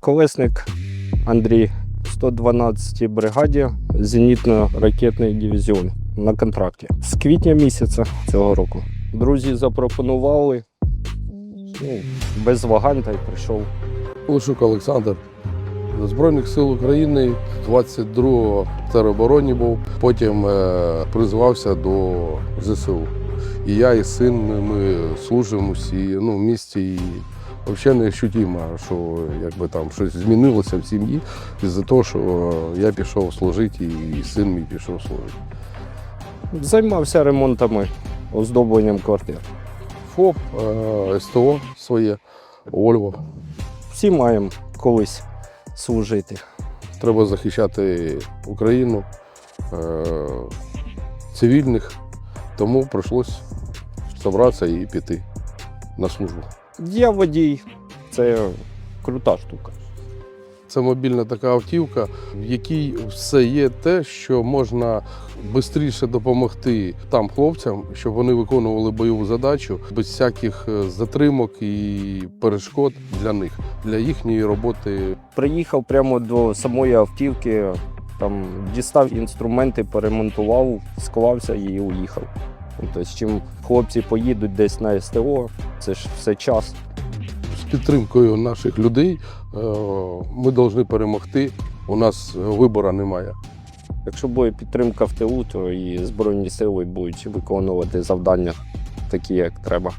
Колесник Андрій, 112 й бригаді, зенітно-ракетний дивізіон на контракті. З квітня місяця цього року. Друзі запропонували. Ну, без вагань та й прийшов. Лишук Олександр. До Збройних сил України 22-го в теробороні був, потім е, призвався до ЗСУ. І я, і син, ми, ми служимо всі ну, в місті. І взагалі не ощутимо, що якби там щось змінилося в сім'ї із-за того, що я пішов служити і син мій пішов служити. Займався ремонтами, оздобленням квартир. ФОП, е, СТО своє, Ольво. Всі маємо колись служити. Треба захищати Україну, е, цивільних, тому прийшлось зібратися і піти на службу. Я водій, це крута штука. Це мобільна така автівка, в якій все є те, що можна швидше допомогти там хлопцям, щоб вони виконували бойову задачу без всяких е, затримок і перешкод для них, для їхньої роботи Приїхав прямо до самої автівки, там дістав інструменти, перемонтував, склався і уїхав. Тобто, чим хлопці поїдуть десь на СТО, це ж все час. з підтримкою наших людей е, ми повинні перемогти. У нас вибору немає. Якщо буде підтримка в ТУ, то і Збройні сили будуть виконувати завдання такі, як треба.